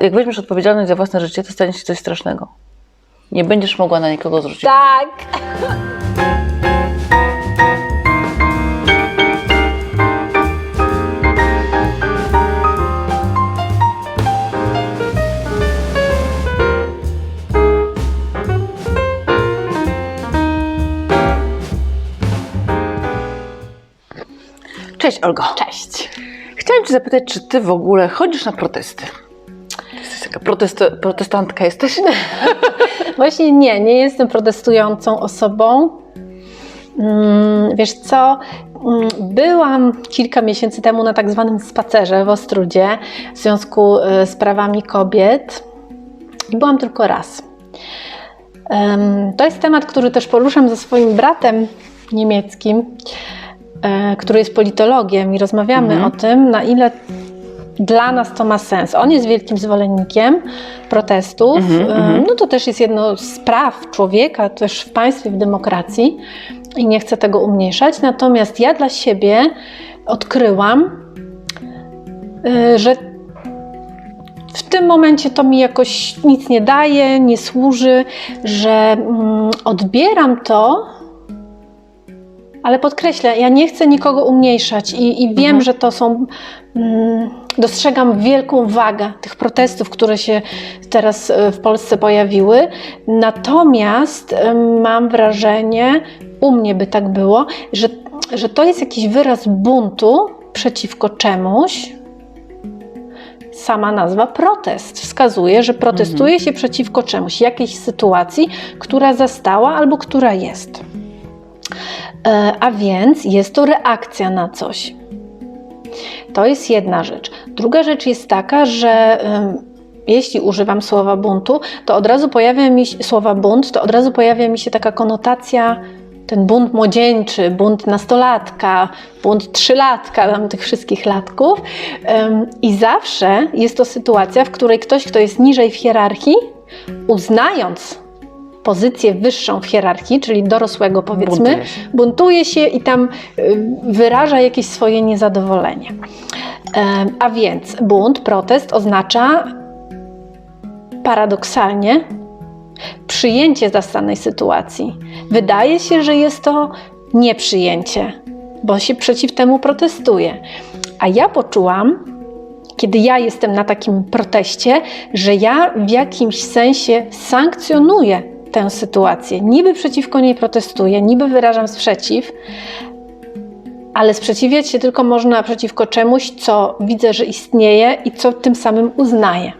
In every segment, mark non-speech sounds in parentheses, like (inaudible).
Jak weźmiesz odpowiedzialność za własne życie, to stanie się coś strasznego. Nie będziesz mogła na nikogo zwrócić. Tak. Cześć Olgo. Cześć. Chciałam Cię zapytać, czy Ty w ogóle chodzisz na protesty? Jesteś taka protest, protestantka jesteś? (laughs) Właśnie nie, nie jestem protestującą osobą. Mm, Wiesz co? Mm, Byłam kilka miesięcy temu na tak zwanym spacerze w Ostrudzie w związku y, z prawami kobiet i byłam tylko raz. To jest temat, który też poruszam ze swoim bratem niemieckim, e, który jest politologiem i rozmawiamy Mhm. o tym, na ile dla nas to ma sens. On jest wielkim zwolennikiem protestów. Mhm, E, mhm. No to też jest jedno z praw człowieka, też w państwie, w demokracji i nie chcę tego umniejszać. Natomiast ja dla siebie odkryłam, e, że w tym momencie to mi jakoś nic nie daje, nie służy, że mm, odbieram to, ale podkreślę, ja nie chcę nikogo umniejszać i, i wiem, Mhm. że to są. Mm, dostrzegam wielką wagę tych protestów, które się teraz e, w Polsce pojawiły. Natomiast em, mam wrażenie, u mnie by tak było, że, że to jest jakiś wyraz buntu przeciwko czemuś, sama nazwa protest wskazuje, że protestuje się przeciwko czemuś, jakiejś sytuacji, która zastała albo która jest. E, A więc jest to reakcja na coś. To jest jedna rzecz. Druga rzecz jest taka, że jeśli używam słowa buntu, to od razu pojawia mi się słowa bunt, to od razu pojawia mi się taka konotacja ten bunt młodzieńczy, bunt nastolatka, bunt trzylatka, tam tych wszystkich latków. I zawsze jest to sytuacja, w której ktoś, kto jest niżej w hierarchii, uznając pozycję wyższą w hierarchii, czyli dorosłego powiedzmy, Buntuje się. buntuje się i tam y, wyraża jakieś swoje niezadowolenie. A więc bunt, protest oznacza paradoksalnie przyjęcie zastanej sytuacji. Wydaje się, że jest to nieprzyjęcie, bo się przeciw temu protestuje. A ja poczułam, kiedy ja jestem na takim proteście, że ja w jakimś sensie sankcjonuję tę sytuację. Niby przeciwko niej protestuję, niby wyrażam sprzeciw, ale sprzeciwiać się tylko można przeciwko czemuś, co widzę, że istnieje i co tym samym uznaję.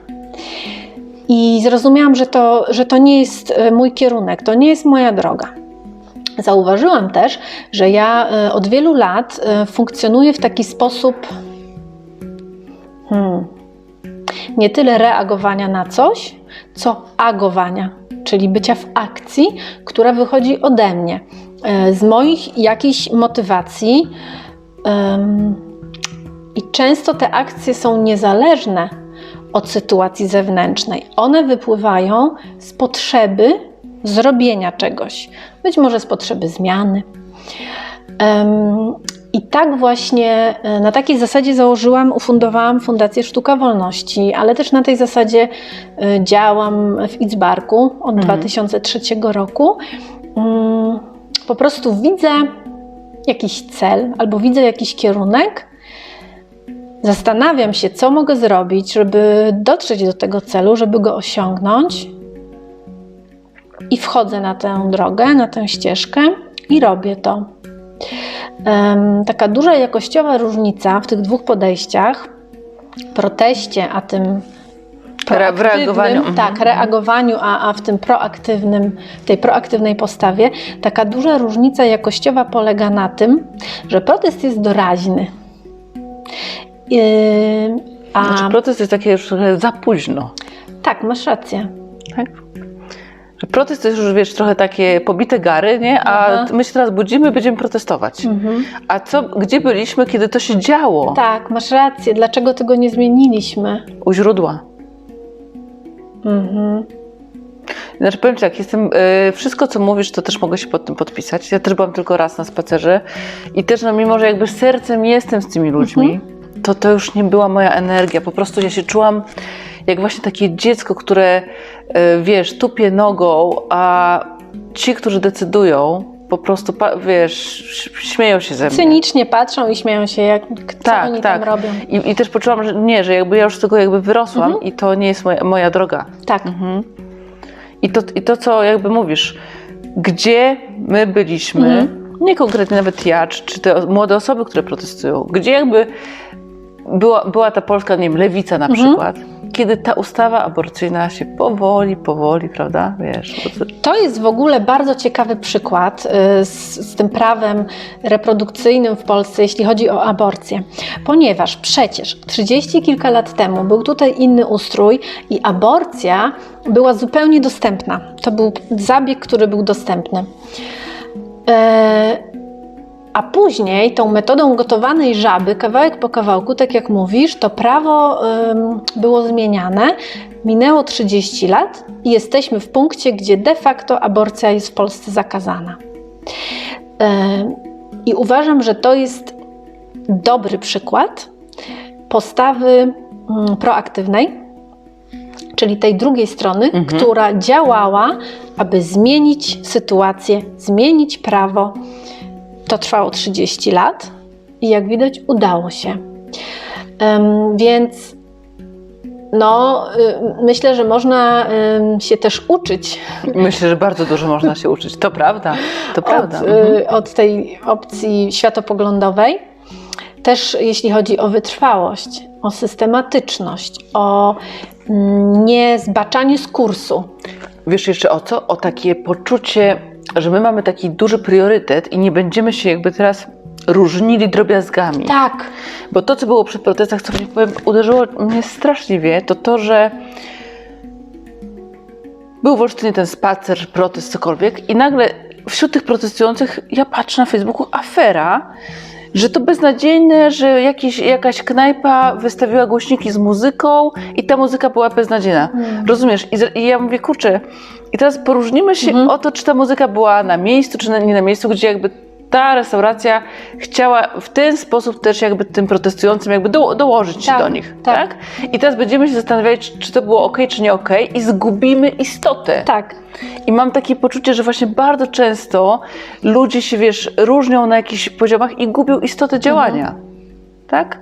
I zrozumiałam, że to, że to nie jest e, mój kierunek, to nie jest moja droga. Zauważyłam też, że ja e, od wielu lat e, funkcjonuję w taki sposób hmm, nie tyle reagowania na coś, co agowania, czyli bycia w akcji, która wychodzi ode mnie, e, z moich jakichś motywacji. I często te akcje są niezależne od sytuacji zewnętrznej. One wypływają z potrzeby zrobienia czegoś, być może z potrzeby zmiany. I tak właśnie e, na takiej zasadzie założyłam, ufundowałam Fundację Sztuka Wolności, ale też na tej zasadzie e, działam w Itzbarku od 2003 roku. Mm, Po prostu widzę jakiś cel albo widzę jakiś kierunek, zastanawiam się, co mogę zrobić, żeby dotrzeć do tego celu, żeby go osiągnąć. I wchodzę na tę drogę, na tę ścieżkę i robię to. Taka duża jakościowa różnica w tych dwóch podejściach, proteście, a tym w reagowaniu, mhm. tak, reagowaniu, a, a w tym proaktywnym, tej proaktywnej postawie, taka duża różnica jakościowa polega na tym, że protest jest doraźny. Yy, a Znaczy, protest jest takie już za późno. tak, masz rację. Tak? Protest to jest już, wiesz, trochę takie pobite gary, nie? A Aha. my się teraz budzimy, będziemy protestować. Mhm. A co, gdzie byliśmy, kiedy to się działo? Tak, masz rację. Dlaczego tego nie zmieniliśmy? U źródła. Mhm. Znaczy powiem Ci tak, jestem, y, wszystko co mówisz, to też mogę się pod tym podpisać. Ja też byłam tylko raz na spacerze i też no, mimo, że jakby sercem jestem z tymi ludźmi, to to już nie była moja energia. Po prostu ja się czułam jak właśnie takie dziecko, które e, wiesz, tupie nogą, a ci, którzy decydują, po prostu, wiesz, śmieją się ze mnie. Cynicznie patrzą i śmieją się, jak, co Tak, oni tak. tam robią. I, I też poczułam, że nie, że jakby ja już z tego jakby wyrosłam Mhm. i to nie jest moja, moja droga. Tak, Mhm. I, to, I to, co jakby mówisz, gdzie my byliśmy, Mhm. nie konkretnie nawet ja, czy, czy te młode osoby, które protestują, gdzie jakby była, była ta polska, nie wiem, lewica na Mhm. przykład, kiedy ta ustawa aborcyjna się powoli, powoli, prawda, wiesz, to- To jest w ogóle bardzo ciekawy przykład y, z, z tym prawem reprodukcyjnym w Polsce, jeśli chodzi o aborcję. Ponieważ przecież 30 kilka lat temu był tutaj inny ustrój i aborcja była zupełnie dostępna. To był zabieg, który był dostępny. E, a później tą metodą gotowanej żaby, kawałek po kawałku, tak jak mówisz, to prawo ym, było zmieniane. Minęło 30 lat i jesteśmy w punkcie, gdzie de facto aborcja jest w Polsce zakazana. I uważam, że to jest dobry przykład postawy proaktywnej, czyli tej drugiej strony, Mhm. która działała, aby zmienić sytuację, zmienić prawo. To trwało 30 lat i jak widać udało się. Em, więc no, y, myślę, że można się też uczyć (laughs) myślę, że bardzo dużo można się uczyć. To prawda, to prawda. od, Mhm. y, od tej opcji światopoglądowej. Też jeśli chodzi o wytrwałość, o systematyczność, o mm, niezbaczanie z kursu. Wiesz jeszcze o co? O takie poczucie, że my mamy taki duży priorytet i nie będziemy się jakby teraz różnili drobiazgami. Tak, Bo to, co było przy protestach, co powiem, uderzyło mnie straszliwie, to to, że był w Olsztynie ten spacer, protest, cokolwiek i nagle wśród tych protestujących ja patrzę na Facebooku afera, że to beznadziejne, że jakiś, jakaś knajpa wystawiła głośniki z muzyką i ta muzyka była beznadziejna. Mm. Rozumiesz? I, I ja mówię, kurczę, i teraz poróżnimy się Mhm. o to, czy ta muzyka była na miejscu, czy na, nie na miejscu, gdzie jakby ta restauracja chciała w ten sposób też jakby tym protestującym jakby do, dołożyć się Tak, do nich, tak. tak. I teraz będziemy się zastanawiać, czy, to było ok, czy nie ok i zgubimy istotę. tak. I mam takie poczucie, że właśnie bardzo często ludzie się, wiesz, różnią na jakichś poziomach i gubią istotę działania. Tak?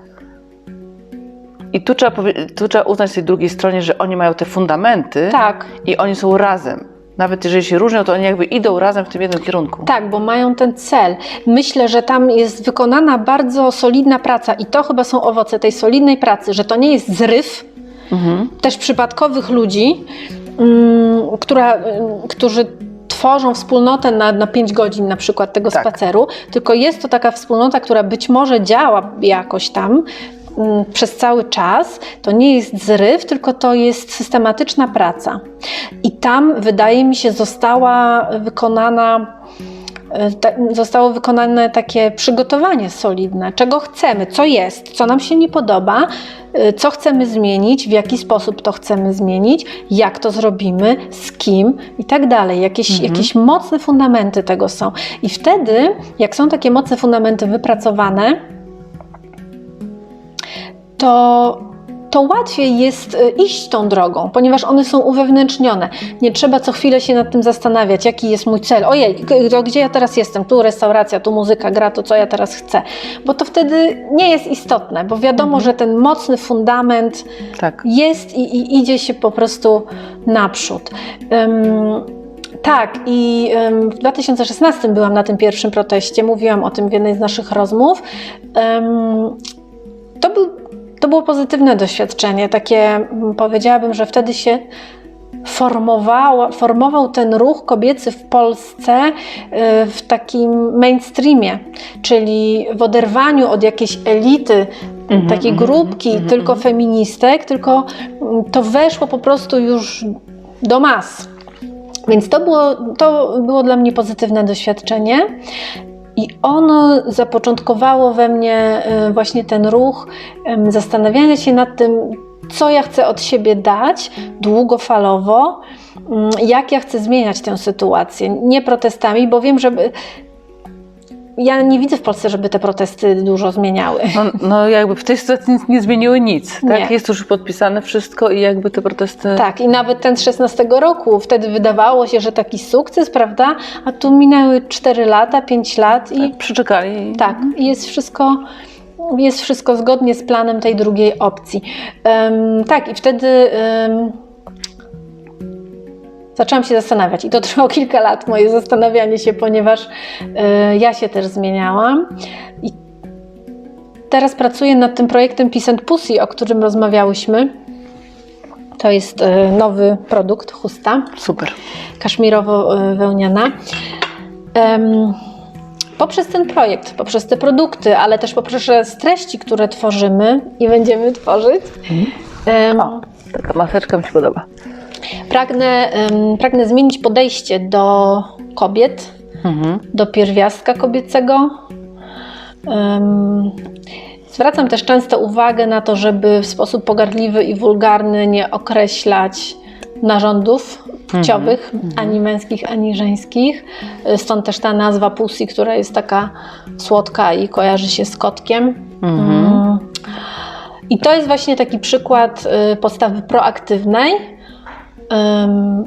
I tu trzeba, tu trzeba uznać tej drugiej stronie, że oni mają te fundamenty Tak, i oni są razem. Nawet jeżeli się różnią, to oni jakby idą razem w tym jednym kierunku. tak, bo mają ten cel. Myślę, że tam jest wykonana bardzo solidna praca i to chyba są owoce tej solidnej pracy, że to nie jest zryw, Mhm. też przypadkowych ludzi, mm, która, mm, którzy tworzą wspólnotę na, na 5 godzin na przykład tego Tak. spaceru, tylko jest to taka wspólnota, która być może działa jakoś tam przez cały czas. To nie jest zryw, tylko to jest systematyczna praca. I tam wydaje mi się została wykonana e, ta, zostało wykonane takie przygotowanie solidne, czego chcemy, co jest, co nam się nie podoba, y, co chcemy zmienić, w jaki sposób to chcemy zmienić, jak to zrobimy, z kim i tak dalej. Jakieś, Mhm. jakieś mocne fundamenty tego są. I wtedy, jak są takie mocne fundamenty wypracowane, to, to łatwiej jest y, iść tą drogą, ponieważ one są uwewnętrznione. Nie trzeba co chwilę się nad tym zastanawiać, jaki jest mój cel. Ojej, gdzie ja teraz jestem? Tu restauracja, tu muzyka gra, to co ja teraz chcę. Bo to wtedy nie jest istotne, bo wiadomo, że ten mocny fundament Tak. jest i, i idzie się po prostu naprzód. Ym, tak, i w 2016 byłam na tym pierwszym proteście, mówiłam o tym w jednej z naszych rozmów. To, był, to było pozytywne doświadczenie, takie mm, powiedziałabym, że wtedy się formował ten ruch kobiecy w Polsce y, w takim mainstreamie, czyli w oderwaniu od jakiejś elity, Mhm, takiej mhm, grupki mhm, tylko mhm. feministek, tylko mm, to weszło po prostu już do mas. Więc to było, to było dla mnie pozytywne doświadczenie. I ono zapoczątkowało we mnie y, właśnie ten ruch zastanawiania się nad tym, co ja chcę od siebie dać długofalowo, mm, jak ja chcę zmieniać tę sytuację. Nie protestami, bo wiem, że ja nie widzę w Polsce, żeby te protesty dużo zmieniały. No, no jakby w tej sytuacji nic nie zmieniły nic, tak? Nie. Jest już podpisane wszystko i jakby te protesty... Tak, i nawet ten z 16 roku, wtedy wydawało się, że taki sukces, prawda? A tu minęły 4 lata, 5 lat i Przeczekali. tak, i jest wszystko, jest wszystko zgodnie z planem tej drugiej opcji. Em, tak, i wtedy em, zaczęłam się zastanawiać, i to trwało (laughs) kilka lat, moje zastanawianie się, ponieważ e, ja się też zmieniałam. I teraz pracuję nad tym projektem and Pussy, o którym rozmawiałyśmy. To jest e, nowy produkt, chusta Super. kaszmirowo-wełniana. Em, Poprzez ten projekt, poprzez te produkty, ale też poprzez treści, które tworzymy i będziemy tworzyć, em, O, taka maseczka mi się podoba. Pragnę, em, pragnę zmienić podejście do kobiet, Mhm. do pierwiastka kobiecego. Em, Zwracam też często uwagę na to, żeby w sposób pogardliwy i wulgarny nie określać narządów płciowych, ani męskich, ani żeńskich. Stąd też ta nazwa Pussy, która jest taka słodka i kojarzy się z kotkiem. Mhm. Mm. I to jest właśnie taki przykład y, postawy proaktywnej. Ym,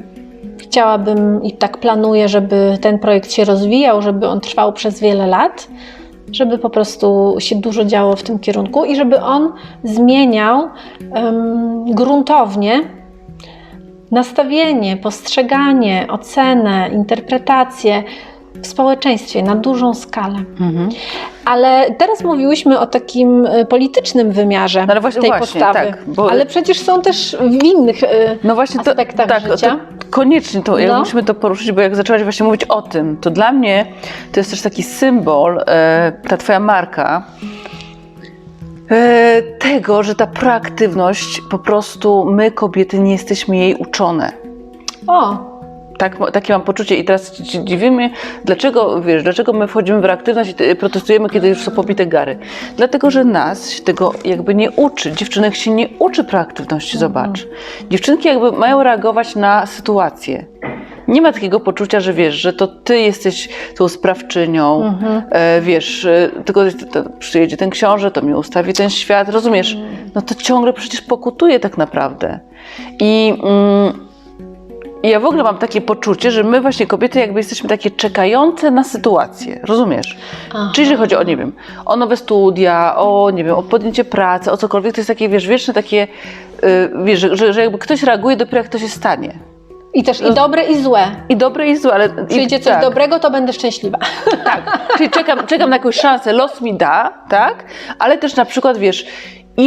Chciałabym i tak planuję, żeby ten projekt się rozwijał, żeby on trwał przez wiele lat, żeby po prostu się dużo działo w tym kierunku i żeby on zmieniał gruntownie nastawienie, postrzeganie, ocenę, interpretację w społeczeństwie na dużą skalę. Mhm. Ale teraz mówiłyśmy o takim y, politycznym wymiarze No ale właśnie- tej właśnie, postawy. tak, bo- Ale przecież są też w innych. y, No właśnie to, aspektach tak, życia. To koniecznie to, No. musimy to poruszyć, bo jak zaczęłaś właśnie mówić o tym, to dla mnie to jest też taki symbol, e, ta twoja marka, e, tego, że ta proaktywność, po prostu my kobiety nie jesteśmy jej uczone. O, Tak, takie mam poczucie i teraz dziwimy, dlaczego, wiesz, dlaczego my wchodzimy w reaktywność i protestujemy, kiedy już są pobite gary. Dlatego, że nas się tego jakby nie uczy. Dziewczynek się nie uczy proaktywności, zobacz. Dziewczynki jakby mają reagować na sytuację. Nie ma takiego poczucia, że wiesz, że to ty jesteś tą sprawczynią, e, wiesz, e, tylko to, to przyjedzie ten książę, to mi ustawi ten świat, rozumiesz? No to ciągle przecież pokutuje tak naprawdę. I... Mm, i ja w ogóle mam takie poczucie, że my właśnie kobiety jakby jesteśmy takie czekające na sytuację, rozumiesz? Aha. Czyli, że chodzi o, nie wiem, o nowe studia, o, nie wiem, o podjęcie pracy, o cokolwiek, to jest takie, wiesz, wieczne takie, y, wiesz, że, że, że jakby ktoś reaguje dopiero jak to się stanie. i też i dobre, i złe. I dobre i złe, ale... Przyjdzie i, coś tak, dobrego, to będę szczęśliwa. Tak, czyli czekam, czekam na jakąś szansę, los mi da, tak? Ale też na przykład, wiesz,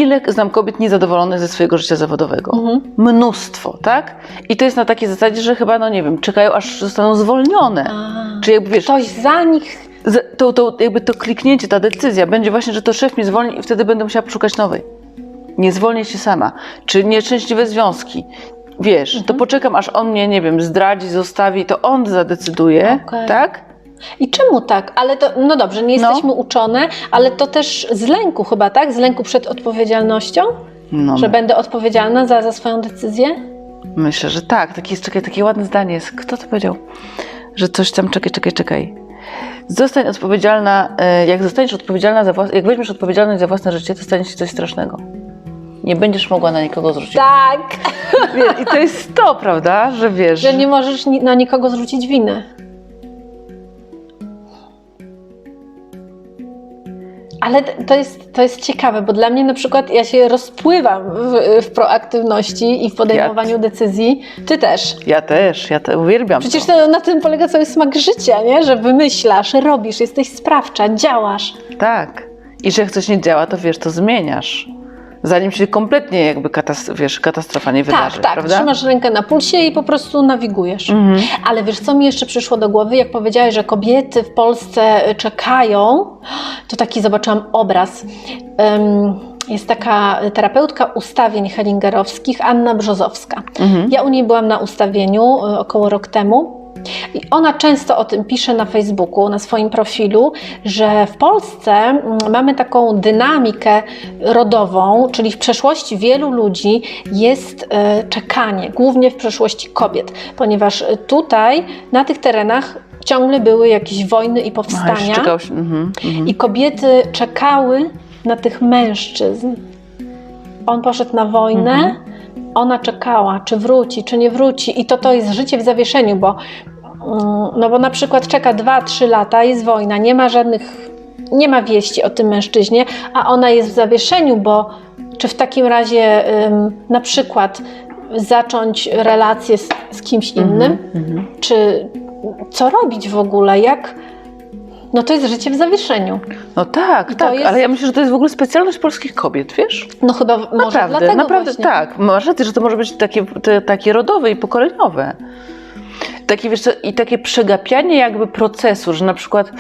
ile znam kobiet niezadowolonych ze swojego życia zawodowego? Mnóstwo, tak? I to jest na takiej zasadzie, że chyba, no nie wiem, czekają aż zostaną zwolnione. A. Czy jakby, wiesz, Ktoś za nich. to, to, jakby to kliknięcie, ta decyzja będzie właśnie, że to szef mnie zwolni i wtedy będę musiała poszukać nowej. Nie zwolnię się sama. Czy nieszczęśliwe związki. Wiesz, Mhm. to poczekam, aż on mnie, nie wiem, zdradzi, zostawi, to on zadecyduje, Okej. tak? I czemu tak? Ale to, no dobrze, nie No. jesteśmy uczone, ale to też z lęku chyba, tak? Z lęku przed odpowiedzialnością, No, że będę odpowiedzialna za, za swoją decyzję? myślę, że tak. Takie, czekaj, takie ładne zdanie jest. Kto to powiedział? Że coś tam, czekaj, czekaj, czekaj. Zostań odpowiedzialna, e, jak zostaniesz odpowiedzialna za własne, jak weźmiesz odpowiedzialność za własne życie, to stanie się coś strasznego. Nie będziesz mogła na nikogo zwrócić. Tak, I to jest to, prawda, że wiesz. że nie możesz na nikogo zwrócić winy. Ale to jest, to jest ciekawe, bo dla mnie na przykład ja się rozpływam w, w proaktywności i w podejmowaniu decyzji. Ty też. Ja też, ja te uwielbiam. Przecież to. to, na tym polega cały smak życia, nie? Że wymyślasz, robisz, jesteś sprawcza, działasz. Tak. I że jak coś nie działa, to wiesz, to zmieniasz. Zanim się kompletnie jakby katas- wiesz, katastrofa nie wydarzy, tak, tak. prawda? Trzymasz rękę na pulsie i po prostu nawigujesz. Mhm. Ale wiesz, co mi jeszcze przyszło do głowy, jak powiedziałeś, że kobiety w Polsce czekają, to taki zobaczyłam obraz. Em, Jest taka terapeutka ustawień hellingerowskich, Anna Brzozowska. Mhm. Ja u niej byłam na ustawieniu y, około rok temu. I ona często o tym pisze na Facebooku, na swoim profilu, że w Polsce mm, mamy taką dynamikę rodową, czyli w przeszłości wielu ludzi jest e, czekanie, głównie w przeszłości kobiet, ponieważ tutaj na tych terenach ciągle były jakieś wojny i Aha, powstania. się. Mhm, mhm. I kobiety czekały na tych mężczyzn. On poszedł na wojnę, Mhm. ona czekała, czy wróci, czy nie wróci. I to to jest życie w zawieszeniu, bo, no bo na przykład czeka 2-3 lata, jest wojna, nie ma żadnych, nie ma wieści o tym mężczyźnie, a ona jest w zawieszeniu, bo czy w takim razie na przykład zacząć relację z, z kimś innym, Mhm. czy co robić w ogóle, jak... No to jest życie w zawieszeniu. No tak, tak, jest- ale ja myślę, że to jest w ogóle specjalność polskich kobiet, wiesz? No chyba może Naprawdę, dlatego naprawdę właśnie. tak. Masz rację, że to może być takie, takie rodowe i pokoleniowe. Takie, wiesz co, I takie przegapianie jakby procesu, że na przykład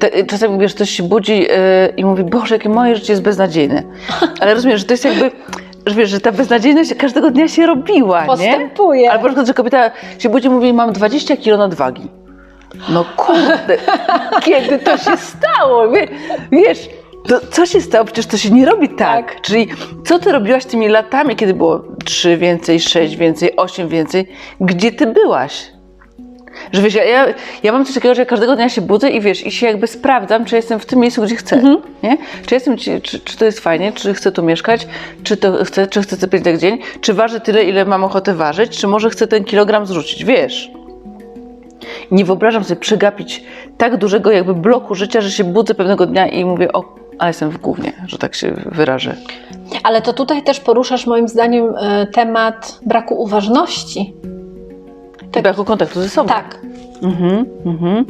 te, czasami wiesz, ktoś się budzi yy, i mówi, Boże, jakie moje życie jest beznadziejne. (laughs) Ale rozumiesz, że to jest jakby, że wiesz, że ta beznadziejność każdego dnia się robiła, nie? Postępuje. Albo na przykład, że kobieta się budzi i mówi, mam 20 kilo nadwagi. No kurde, (laughs) kiedy to się stało? Wie- Wiesz, to co się stało? Przecież to się nie robi tak. Tak. Czyli co ty robiłaś tymi latami, kiedy było 3 więcej, 6 więcej, 8 więcej? Gdzie ty byłaś? Że wiesz, ja, ja, ja mam coś takiego, że ja każdego dnia się budzę i wiesz, i się jakby sprawdzam, czy jestem w tym miejscu, gdzie chcę. Nie? Czy jestem, czy, czy to jest fajnie, czy chcę tu mieszkać, czy to chcę, czy chcę sypiać tak dzień, czy waży tyle, ile mam ochotę ważyć, czy może chcę ten kilogram zrzucić, wiesz. Nie wyobrażam sobie przegapić tak dużego jakby bloku życia, że się budzę pewnego dnia i mówię, o, ale jestem w gównie, że tak się wyrażę. Ale to tutaj też poruszasz moim zdaniem e, temat braku uważności. Tak. Braku kontaktu ze sobą. Tak. Mhm, mhm.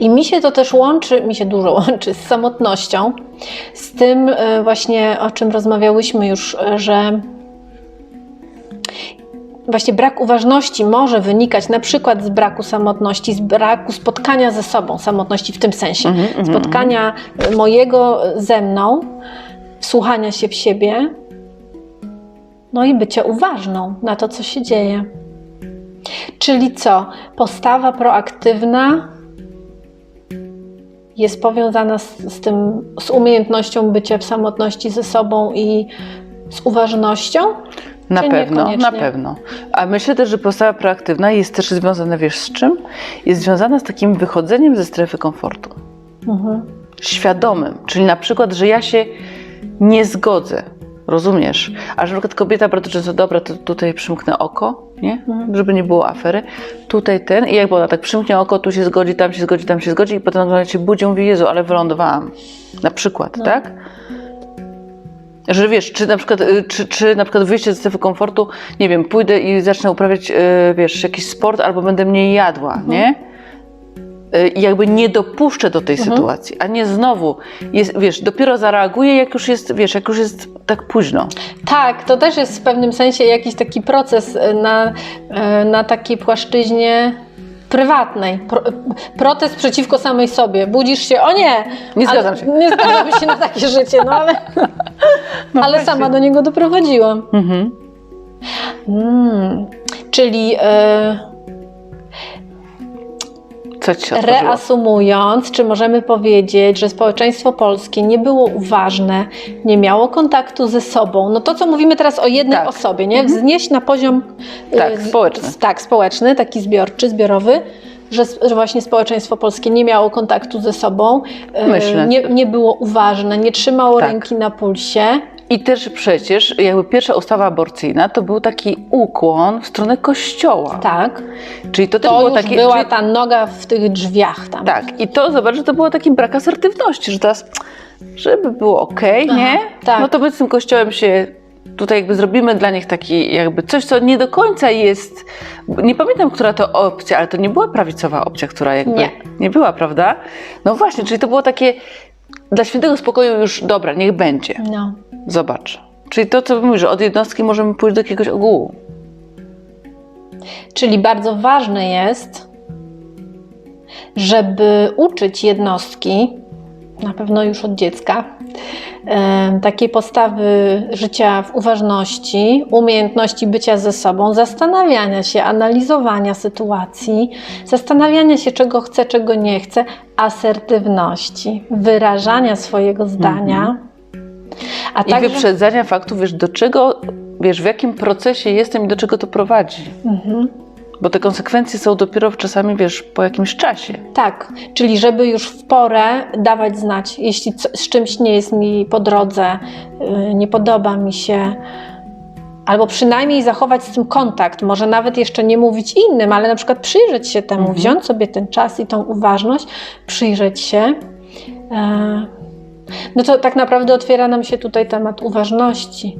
I mi się to też łączy, mi się dużo (laughs) łączy z samotnością, z tym e, właśnie, o czym rozmawiałyśmy już, e, że właśnie brak uważności może wynikać na przykład z braku samotności, z braku spotkania ze sobą, samotności w tym sensie, Mhm, mhm, spotkania e, mojego ze mną, słuchania się w siebie, no i bycia uważną na to, co się dzieje. Czyli co? Postawa proaktywna jest powiązana z, z tym, z umiejętnością bycia w samotności ze sobą i z uważnością? Na pewno, na pewno. A myślę też, że postawa proaktywna jest też związana, wiesz, z czym? Jest związana z takim wychodzeniem ze strefy komfortu. Mhm. Świadomym. Czyli na przykład, że ja się nie zgodzę. Rozumiesz? A że na przykład kobieta bardzo często, dobra, to tutaj przymknę oko, nie? Żeby nie było afery. Tutaj ten i jakby ona tak przymknie oko, tu się zgodzi, tam się zgodzi, tam się zgodzi i potem nagle się budzi i mówi, Jezu, ale wylądowałam. Na przykład, No. tak? Że wiesz, czy na przykład, y, czy, czy na przykład wyjście ze strefy komfortu, nie wiem, pójdę i zacznę uprawiać, y, wiesz, jakiś sport albo będę mniej jadła, Mhm. nie? Y, I jakby nie dopuszczę do tej Mhm. sytuacji, a nie znowu, jest, wiesz, dopiero zareaguję, jak już jest, wiesz, jak już jest tak późno. Tak, to też jest w pewnym sensie jakiś taki proces e, na, e, na takiej płaszczyźnie prywatnej. Pro, protest przeciwko samej sobie. Budzisz się, o nie! Nie ale- zgadzam się. Nie zgadzam się na takie (laughs) życie, no ale, ale właśnie. sama do niego doprowadziłam. Mhm. Mm, czyli e, Co ci otworzyło? reasumując, czy możemy powiedzieć, że społeczeństwo polskie nie było uważne, nie miało kontaktu ze sobą? No to, co mówimy teraz o jednej Tak. osobie, nie? Wznieść na poziom Tak, e, z- społeczny. tak, społeczny, taki zbiorczy, zbiorowy. Że, że właśnie społeczeństwo polskie nie miało kontaktu ze sobą, e, Myślę. nie, nie było uważne, nie trzymało Tak. ręki na pulsie. I też przecież jakby pierwsza ustawa aborcyjna to był taki ukłon w stronę kościoła. Tak, Czyli to też to było już takie. była czyli, ta noga w tych drzwiach tam. Tak, i to zobacz, że to było taki brak asertywności, że teraz, żeby było ok, nie? tak. No to my z tym kościołem się tutaj jakby zrobimy dla nich taki jakby coś, co nie do końca jest. Nie pamiętam, która to opcja, ale to nie była prawicowa opcja, która jakby Nie. nie była, prawda? No właśnie, czyli to było takie dla świętego spokoju już dobra, niech będzie. No. Zobacz. Czyli to, co mówisz, że od jednostki możemy pójść do jakiegoś ogółu. Czyli bardzo ważne jest, żeby uczyć jednostki, na pewno już od dziecka, takiej postawy życia w uważności, umiejętności bycia ze sobą, zastanawiania się, analizowania sytuacji, zastanawiania się, czego chce, czego nie chce, asertywności, wyrażania swojego zdania. A I wyprzedzania faktu, wiesz, do czego, wiesz, w jakim procesie jestem i do czego to prowadzi. Mhm. Bo te konsekwencje są dopiero czasami, wiesz, po jakimś czasie. Tak, czyli żeby już w porę dawać znać, jeśli z czymś nie jest mi po drodze, yy, nie podoba mi się, albo przynajmniej zachować z tym kontakt, może nawet jeszcze nie mówić innym, ale na przykład przyjrzeć się temu, Mhm. wziąć sobie ten czas i tą uważność, przyjrzeć się. E, No to tak naprawdę otwiera nam się tutaj temat uważności.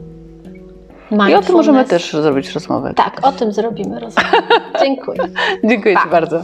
I o tym możemy też zrobić rozmowę. Tak, o tym zrobimy rozmowę. Dziękuję. (laughs) Dziękuję Pa. Ci bardzo.